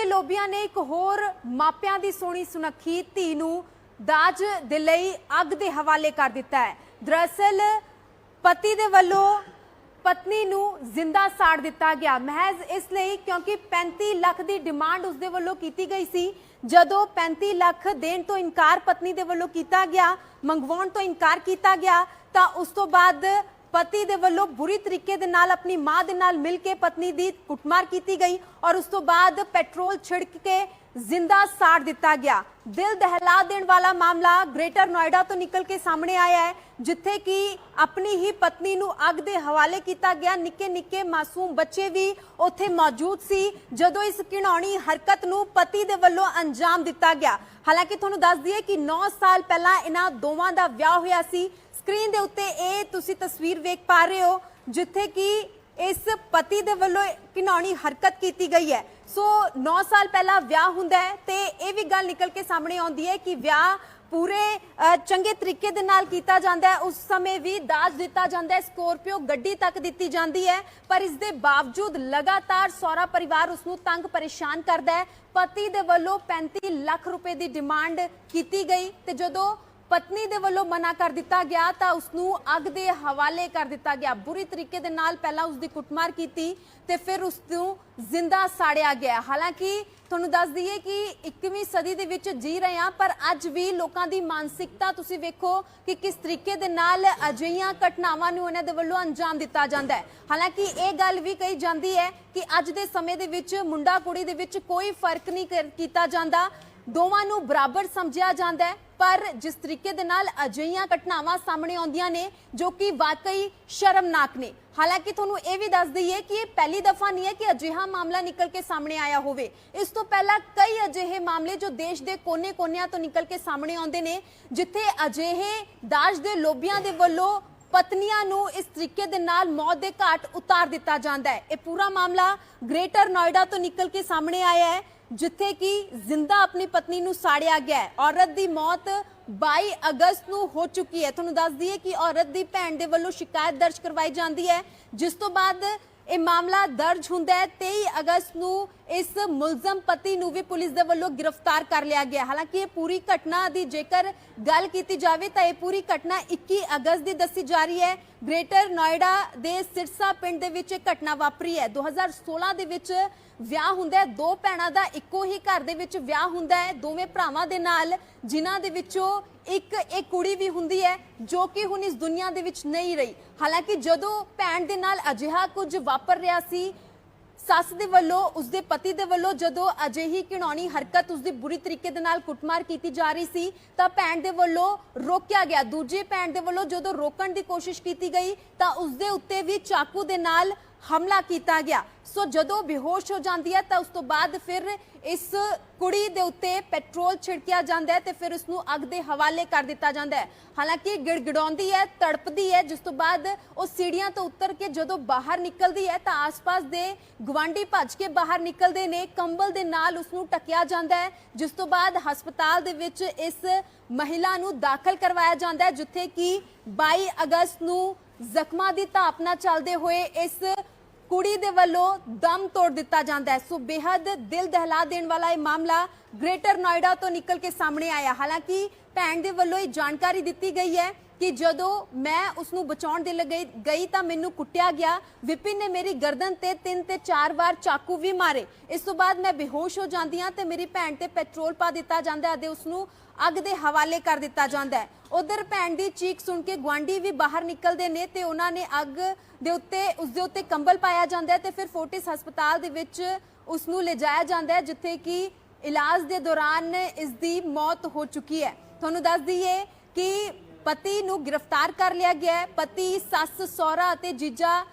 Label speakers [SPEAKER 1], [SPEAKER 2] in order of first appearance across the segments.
[SPEAKER 1] ਦੇ ਲੋਭੀਆਂ ਨੇ ਇੱਕ ਹੋਰ ਮਾਪਿਆਂ ਦੀ ਸੋਹਣੀ ਸੁਨੱਖੀ ਧੀ ਨੂੰ ਦਾਜ ਦੇ ਲਈ ਅੱਗ ਦੇ ਹਵਾਲੇ ਕਰ ਦਿੱਤਾ ਹੈ। ਦਰਅਸਲ, ਪਤੀ ਦੇ ਵੱਲੋਂ ਪਤਨੀ ਨੂੰ ਜ਼ਿੰਦਾ ਸਾੜ ਦਿੱਤਾ ਗਿਆ। ਮਹਿਜ਼ ਇਸ ਲਈ ਕਿਉਂਕਿ 35 ਲੱਖ ਦੀ ਡਿਮਾਂਡ ਉਸਦੇ ਵੱਲੋਂ ਕੀਤੀ ਗਈ ਸੀ। ਜਦੋਂ 35 ਲੱਖ ਦੇਣ ਤੋਂ ਇਨਕਾਰ ਪਤਨੀ ਦੇ ਵੱਲੋਂ ਕੀਤਾ ਗਿਆ, ਮੰਗਵਾਉਣ ਤੋਂ ਇਨਕਾਰ ਕੀਤਾ ਗਿਆ, ਤਾਂ ਉਸ ਤੋਂ ਬਾਅਦ ਪਤੀ ਦੇ ਵੱਲੋਂ ਬੁਰੀ ਤਰੀਕੇ ਦੇ ਨਾਲ ਆਪਣੀ ਮਾਂ ਦੇ ਨਾਲ ਮਿਲ ਕੇ ਪਤਨੀ ਦੀ ਕੁੱਟਮਾਰ ਕੀਤੀ ਗਈ ਔਰ ਉਸ ਤੋਂ ਬਾਅਦ ਪੈਟਰੋਲ ਛਿੜਕ ਕੇ ਜ਼ਿੰਦਾ ਸਾੜ ਦਿੱਤਾ ਗਿਆ। ਦਿਲ ਦਹਿਲਾ ਦੇਣ ਵਾਲਾ ਮਾਮਲਾ ਗ੍ਰੇਟਰ ਨੋਇਡਾ ਤੋਂ ਨਿਕਲ ਕੇ ਸਾਹਮਣੇ ਆਇਆ ਹੈ, ਜਿੱਥੇ ਕਿ ਆਪਣੀ ਹੀ ਪਤਨੀ ਨੂੰ ਅੱਗ ਦੇ ਹਵਾਲੇ ਕੀਤਾ ਗਿਆ। ਨਿੱਕੇ ਨਿੱਕੇ ਮਾਸੂਮ ਬੱਚੇ ਵੀ ਉੱਥੇ ਮੌਜੂਦ ਸੀ, ਜਦੋਂ ਇਸ ਘਿਣਾਉਣੀ ਹਰਕਤ ਨੂੰ ਪਤੀ ਦੇ ਵੱਲੋਂ ਅੰਜਾਮ ਦਿੱਤਾ ਗਿਆ। ਹਾਲਾਂਕਿ ਤੁਹਾਨੂੰ ਦੱਸ ਦਈਏ ਕਿ 9 ਸਾਲ ਪਹਿਲਾਂ ਇਹਨਾਂ ਦੋਵਾਂ ਦਾ ਵਿਆਹ ਹੋਇਆ ਸੀ ਸਕਰੀਨ ਦੇ ਉੱਤੇ ਇਹ ਤੁਸੀਂ ਤਸਵੀਰ ਵੇਖ ਪਾ ਰਹੇ ਹੋ, ਜਿੱਥੇ ਕਿ ਇਸ ਪਤੀ ਦੇ ਵੱਲੋਂ ਘਿਨਾਉਣੀ ਹਰਕਤ ਕੀਤੀ ਗਈ ਹੈ। ਸੋ 9 ਸਾਲ ਪਹਿਲਾਂ ਵਿਆਹ ਹੁੰਦਾ ਹੈ ਤੇ ਇਹ ਵੀ ਗੱਲ ਨਿਕਲ ਕੇ ਸਾਹਮਣੇ ਆਉਂਦੀ ਹੈ ਕਿ ਵਿਆਹ ਪੂਰੇ ਚੰਗੇ ਤਰੀਕੇ ਦੇ ਨਾਲ ਕੀਤਾ ਜਾਂਦਾ ਹੈ। ਉਸ ਸਮੇਂ ਵੀ ਦਾਜ ਦਿੱਤਾ ਜਾਂਦਾ ਹੈ, ਸਕੋਰਪੀਓ ਗੱਡੀ ਤੱਕ ਦਿੱਤੀ ਜਾਂਦੀ ਹੈ, ਪਰ ਇਸ ਦੇ ਬਾਵਜੂਦ ਲਗਾਤਾਰ ਸਹੁਰਾ ਪਰਿਵਾਰ ਉਸ ਨੂੰ ਤੰਗ ਪਰੇਸ਼ਾਨ ਕਰਦਾ ਹੈ। ਪਤੀ ਦੇ ਵੱਲੋਂ 35 ਲੱਖ ਰੁਪਏ ਦੀ ਡਿਮਾਂਡ ਕੀਤੀ ਗਈ ਤੇ ਜਦੋਂ ਪਤਨੀ ਦੇ ਵੱਲੋਂ ਮਨਾ ਕਰ ਦਿੱਤਾ ਗਿਆ ਤਾਂ ਉਸ ਨੂੰ ਅੱਗ ਦੇ ਹਵਾਲੇ ਕਰ ਦਿੱਤਾ ਗਿਆ। ਬੁਰੀ ਤਰੀਕੇ ਦੇ ਨਾਲ ਪਹਿਲਾਂ ਉਸ ਦੀ ਕੁੱਟਮਾਰ ਕੀਤੀ ਤੇ ਫਿਰ ਉਸ ਨੂੰ ਜ਼ਿੰਦਾ ਸਾੜਿਆ ਗਿਆ। ਹਾਲਾਂਕਿ ਤੁਹਾਨੂੰ ਦੱਸ ਦਈਏ ਕਿ 21ਵੀਂ ਸਦੀ ਦੇ ਵਿੱਚ ਜੀ ਰਹੇ ਹਾਂ, ਪਰ ਅੱਜ ਵੀ ਲੋਕਾਂ ਦੀ ਮਾਨਸਿਕਤਾ ਤੁਸੀਂ ਵੇਖੋ ਕਿ ਕਿਸ ਤਰੀਕੇ ਦੇ ਨਾਲ ਅਜਿਹੀਆਂ ਘਟਨਾਵਾਂ ਨੂੰ ਉਹਨਾਂ ਦੇ ਵੱਲੋਂ ਅੰਜਾਮ ਦਿੱਤਾ ਜਾਂਦਾ ਹੈ। ਹਾਲਾਂਕਿ ਇਹ ਗੱਲ ਵੀ ਕਹੀ ਜਾਂਦੀ ਹੈ ਕਿ ਅੱਜ ਦੇ ਸਮੇਂ ਦੇ ਵਿੱਚ ਮੁੰਡਾ ਕੁੜੀ ਦੇ ਵਿੱਚ ਕੋਈ ਫ਼ਰਕ ਨਹੀਂ ਕੀਤਾ ਜਾਂਦਾ। ਦੋਵਾਂ ਨੂੰ ਬਰਾਬਰ ਸਮਝਿਆ ਜਾਂਦਾ ਹੈ। ਪਰ ਜਿਸ ਤਰੀਕੇ ਦੇ ਨਾਲ ਅਜਿਹੀਆਂ ਘਟਨਾਵਾਂ ਸਾਹਮਣੇ ਆਉਂਦੀਆਂ ਨੇ, ਜੋ ਕਿ ਵਾਕਈ ਸ਼ਰਮਨਾਕ ਨੇ। ਹਾਲਾਂਕਿ ਤੁਹਾਨੂੰ ਇਹ ਵੀ ਦੱਸ ਦਈਏ ਕਿ ਇਹ ਪਹਿਲੀ ਦਫਾ ਨਹੀਂ ਹੈ ਕਿ ਅਜਿਹਾ ਮਾਮਲਾ ਨਿਕਲ ਕੇ ਸਾਹਮਣੇ ਆਇਆ ਹੋਵੇ। ਇਸ ਤੋਂ ਪਹਿਲਾਂ ਕਈ ਅਜਿਹੇ ਮਾਮਲੇ ਜੋ ਦੇਸ਼ ਦੇ ਕੋਨੇ-ਕੋਨਿਆਂ ਤੋਂ ਨਿਕਲ ਕੇ ਸਾਹਮਣੇ ਆਉਂਦੇ ਨੇ, ਜਿੱਥੇ ਅਜਿਹੇ ਦਾਜ ਦੇ ਲੋਭੀਆਂ ਦੇ ਵੱਲੋਂ ਪਤਨੀਆਂ ਨੂੰ ਇਸ ਤਰੀਕੇ ਦੇ ਨਾਲ ਮੌਤ ਦੇ ਘਾਟ ਉਤਾਰ ਦਿੱਤਾ ਜਾਂਦਾ ਹੈ। ਇਹ ਪੂਰਾ ਮਾਮਲਾ ਗ੍ਰੇਟਰ ਨੋਇਡਾ ਤੋਂ ਨਿਕਲ ਕੇ ਸਾਹਮਣੇ ਆਇਆ ਹੈ। ਜਿੱਥੇ ਕਿ ਜ਼ਿੰਦਾ ਆਪਣੀ ਪਤਨੀ ਨੂੰ ਸਾੜਿਆ ਗਿਆ ਹੈ। ਔਰਤ ਦੀ ਮੌਤ 22 ਅਗਸਤ ਨੂੰ ਹੋ ਚੁੱਕੀ ਹੈ। ਤੁਹਾਨੂੰ ਦੱਸ ਦਈਏ ਕਿ ਔਰਤ ਦੀ ਭੈਣ ਦੇ ਵੱਲੋਂ ਸ਼ਿਕਾਇਤ ਦਰਜ ਕਰਵਾਈ ਜਾਂਦੀ ਹੈ। ਜਿਸ ਤੋਂ ਬਾਅਦ ਇਹ ਮਾਮਲਾ ਦਰਜ ਹੁੰਦਾ ਹੈ। 23 ਅਗਸਤ ਨੂੰ ਇਸ ਮੁਲਜ਼ਮ ਪਤੀ ਨੂੰ ਵੀ ਪੁਲਿਸ ਦੇ ਵੱਲੋਂ ਗ੍ਰਿਫਤਾਰ ਕਰ ਲਿਆ ਗਿਆ। ਹਾਲਾਂਕਿ ਇਹ ਪੂਰੀ ਘਟਨਾ ਦੀ ਜੇਕਰ ਗੱਲ ਕੀਤੀ ਜਾਵੇ ਤਾਂ ਇਹ ਪੂਰੀ ਘਟਨਾ 21 ਅਗਸਤ ਦੀ ਦੱਸੀ ਜਾ ਰਹੀ ਹੈ। ਗ੍ਰੇਟਰ ਨੋਇਡਾ ਦੇ ਸਿਰਸਾ ਪਿੰਡ ਦੇ ਵਿੱਚ ਇਹ ਘਟਨਾ ਵਾਪਰੀ ਹੈ। 2016 ਦੇ ਵਿੱਚ ਵਿਆਹ ਹੁੰਦਾ ਹੈ। ਦੋ ਭੈਣਾਂ ਦਾ ਇੱਕੋ ਹੀ ਘਰ ਦੇ ਵਿੱਚ ਵਿਆਹ ਹੁੰਦਾ ਹੈ। ਦੋਵੇਂ ਭਰਾਵਾਂ ਦੇ ਨਾਲ, ਜਿਨ੍ਹਾਂ ਦੇ ਵਿੱਚੋਂ ਇੱਕ ਇਹ ਕੁੜੀ ਵੀ ਹੁੰਦੀ ਹੈ ਜੋ ਕਿ ਹੁਣ ਇਸ ਦੁਨੀਆ ਦੇ ਵਿੱਚ ਨਹੀਂ ਰਹੀ। ਹਾਲਾਂਕਿ ਜਦੋਂ ਭੈਣ ਦੇ ਨਾਲ ਅਜਿਹਾ ਕੁਝ ਵਾਪਰ ਰਿਹਾ ਸੀ, ਸੱਸ ਦੇ ਵੱਲੋਂ, ਉਸਦੇ ਪਤੀ ਦੇ ਵੱਲੋਂ ਜਦੋਂ ਅਜਿਹੀ ਘਿਣਾਉਣੀ ਹਰਕਤ ਉਸਦੀ ਬੁਰੀ ਤਰੀਕੇ ਦੇ ਨਾਲ ਕੁੱਟਮਾਰ ਕੀਤੀ ਜਾ ਰਹੀ ਸੀ, ਤਾਂ ਭੈਣ ਦੇ ਵੱਲੋਂ ਰੋਕਿਆ ਗਿਆ। ਦੂਜੀ ਭੈਣ ਦੇ ਵੱਲੋਂ ਜਦੋਂ ਰੋਕਣ ਦੀ ਕੋਸ਼ਿਸ਼ ਕੀਤੀ ਗਈ, ਤਾਂ ਉਸਦੇ ਉੱਤੇ ਵੀ ਚਾਕੂ ਦੇ ਨਾਲ ਹਮਲਾ ਕੀਤਾ ਗਿਆ। ਸੋ ਜਦੋਂ ਬੇਹੋਸ਼ ਹੋ ਜਾਂਦੀ ਹੈ ਤਾਂ ਉਸ ਤੋਂ ਬਾਅਦ ਫਿਰ ਇਸ ਕੁੜੀ ਦੇ ਉੱਤੇ ਪੈਟਰੋਲ ਛਿੜਕਿਆ ਜਾਂਦਾ ਹੈ ਤੇ ਫਿਰ ਉਸ ਨੂੰ ਅੱਗ ਦੇ ਹਵਾਲੇ ਕਰ ਦਿੱਤਾ ਜਾਂਦਾ ਹੈ। ਹਾਲਾਂਕਿ ਗਿੜਗਿੜਾਉਂਦੀ ਹੈ, ਤੜਪਦੀ ਹੈ, ਜਿਸ ਤੋਂ ਬਾਅਦ ਉਹ ਸੀੜੀਆਂ ਤੋਂ ਉੱਤਰ ਕੇ ਜਦੋਂ ਬਾਹਰ ਨਿਕਲਦੀ ਹੈ ਤਾਂ ਆਸ-ਪਾਸ ਦੇ ਗਵਾਂਢੀ ਭੱਜ ਕੇ ਬਾਹਰ ਨਿਕਲਦੇ ਨੇ। ਕੰਬਲ ਦੇ ਨਾਲ ਉਸ ਨੂੰ ਟਕਿਆ ਜਾਂਦਾ ਹੈ, ਜਿਸ ਤੋਂ ਬਾਅਦ ਹਸਪਤਾਲ ਦੇ ਵਿੱਚ ਇਸ ਮਹਿਲਾ ਨੂੰ ਦਾਖਲ ਕਰਵਾਇਆ ਜਾਂਦਾ ਹੈ, ਜਿੱਥੇ ਕਿ 22 ਅਗਸਤ ਨੂੰ ਜ਼ਖਮਾਂ ਦੀ ਧਾਪਨਾ ਚੱਲਦੇ ਹੋਏ ਇਸ ਕੁੜੀ ਦੇ ਵੱਲੋਂ ਦਮ ਤੋੜ ਦਿੱਤਾ ਜਾਂਦਾ ਹੈ। ਸੋ ਬੇहद ਦਿਲ ਦਹਿਲਾ ਦੇਣ ਵਾਲਾ ਇਹ ਮਾਮਲਾ ਗ੍ਰੇਟਰ ਨੋਇਡਾ ਤੋਂ ਨਿਕਲ ਕੇ ਸਾਹਮਣੇ ਆਇਆ। ਹਾਲਾਂਕਿ ਭੈਣ ਦੇ ਵੱਲੋਂ ਇਹ ਜਾਣਕਾਰੀ ਦਿੱਤੀ ਗਈ ਹੈ ਕਿ ਜਦੋਂ ਮੈਂ ਉਸ ਨੂੰ ਬਚਾਉਣ ਦੇ ਲਈ ਗਈ ਤਾਂ ਮੈਨੂੰ ਕੁੱਟਿਆ ਗਿਆ। ਵਿਪਿਨ ਨੇ ਮੇਰੀ ਗਰਦਨ ਤੇ ਤਿੰਨ ਤੇ ਚਾਰ ਵਾਰ ਚਾਕੂ ਵੀ ਮਾਰੇ। ਇਸ ਤੋਂ ਬਾਅਦ ਮੈਂ ਬੇਹੋਸ਼ ਹੋ ਜਾਂਦੀ ਹਾਂ ਤੇ ਮੇਰੀ ਭੈਣ ਤੇ ਪੈਟਰੋਲ ਪਾ ਦਿੱਤਾ ਜਾਂਦਾ ਅਤੇ ਉਸ ਨੂੰ ਅੱਗ ਦੇ ਹਵਾਲੇ ਕਰ ਦਿੱਤਾ ਜਾਂਦਾ ਹੈ। ਉਧਰ ਭੈਣ ਦੀ ਚੀਕ ਸੁਣ ਕੇ ਗਵਾਂਢੀ ਵੀ ਬਾਹਰ ਨਿਕਲਦੇ ਨੇ ਤੇ ਉਹਨਾਂ ਨੇ ਅੱਗ ਦੇ ਉੱਤੇ, ਉਸ ਦੇ ਉੱਤੇ ਕੰਬਲ ਪਾਇਆ ਜਾਂਦਾ ਹੈ ਤੇ ਫਿਰ ਫੋਰਟਿਸ ਹਸਪਤਾਲ ਦੇ ਵਿੱਚ ਉਸ ਨੂੰ ਲਿਜਾਇਆ ਜਾਂਦਾ ਹੈ, ਜਿੱਥੇ ਕਿ ਇਲਾਜ ਦੇ ਦੌਰਾਨ ਇਸ ਦੀ ਮੌਤ ਹੋ ਚੁੱਕੀ ਹੈ। ਤੁਹਾਨੂੰ ਦੱਸ ਦਈਏ ਕਿ ਪਤੀ ਨੂੰ ਗ੍ਰਿਫਤਾਰ ਕਰ ਲਿਆ ਗਿਆ ਹੈ। ਪਤੀ ਸੱਸ ਸਹੁਰਾ ਅਤੇ ਜੀਜਾ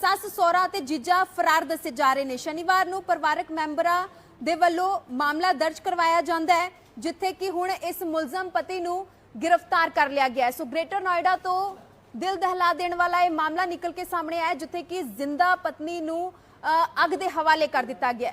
[SPEAKER 1] ਸੱਸ ਸਹੁਰਾ ਅਤੇ ਜੀਜਾ ਫਰਾਰ ਦੱਸੇ ਜਾ ਰਹੇ ਨੇ। ਸ਼ਨੀਵਾਰ ਨੂੰ ਪਰਿਵਾਰਕ ਮੈਂਬਰਾਂ ਦੇ ਵੱਲੋਂ ਮਾਮਲਾ ਦਰਜ ਕਰਵਾਇਆ ਜਾਂਦਾ ਹੈ ਜਿੱਥੇ ਕਿ ਹੁਣ ਇਸ ਮੁਲਜ਼ਮ ਪਤੀ ਨੂੰ ਗ੍ਰਿਫਤਾਰ ਕਰ ਲਿਆ ਗਿਆ ਹੈ। ਸੋ ਗ੍ਰੇਟਰ ਨੋਇਡਾ ਤੋਂ ਦਿਲ ਦਹਿਲਾ ਦੇਣ ਵਾਲਾ ਇਹ ਮਾਮਲਾ ਨਿਕਲ ਕੇ ਸਾਹਮਣੇ ਆਇਆ ਜਿੱਥੇ ਕਿ ਜ਼ਿੰਦਾ ਪਤਨੀ ਨੂੰ ਅ, ਅੱਗ ਦੇ ਹਵਾਲੇ ਕਰ ਦਿੱਤਾ ਗਿਆ